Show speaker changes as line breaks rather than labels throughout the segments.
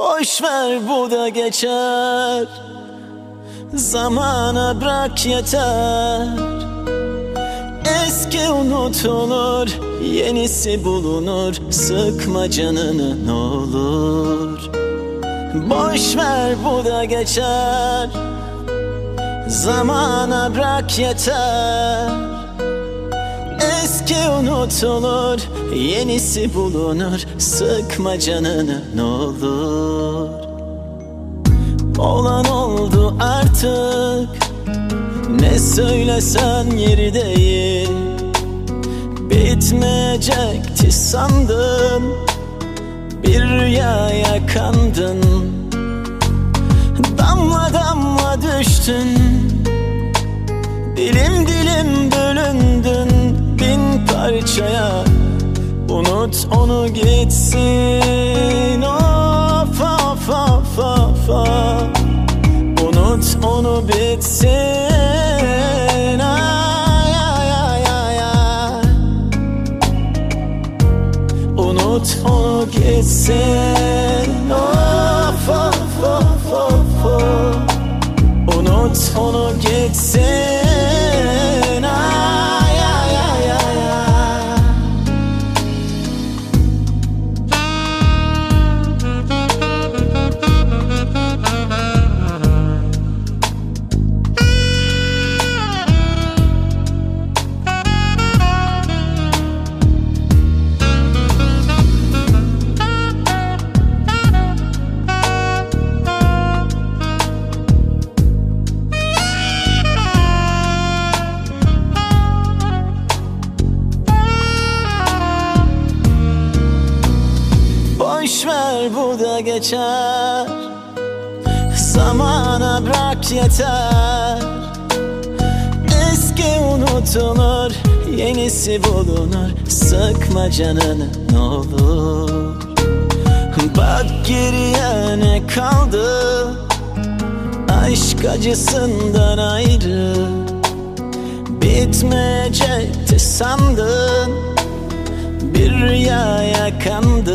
Boş ver bu da geçer. Zamana bırak yeter. Eski unutulur Yenisi bulunur. Sıkma canını ne olur. Boş ver bu da geçer. Zamana bırak yeter Eski unutulur Yenisi bulunur. Sıkma canını ne olur. Olan oldu artık. Ne söylesen yeri değil. Bitmeyecekti sandın. Bir rüyaya kandın. Damla damla düştün gitsin Of of of of of. Unut onu bitsin. Ay ay ay ay ay. Unut onu gitsin. Of of of of of. Unut onu gitsin bu da geçer. Zamana bırak yeter. Eski unutulur Yenisi bulunur. Sıkma canını ne olur. Bak geriye ne kaldı? Aşk acısından ayrı. Bitmeyecekti sandın. Bir rüyaya kandın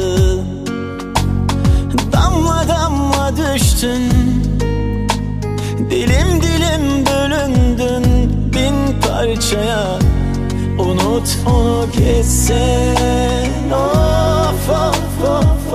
parçaya Unut onu Of of of of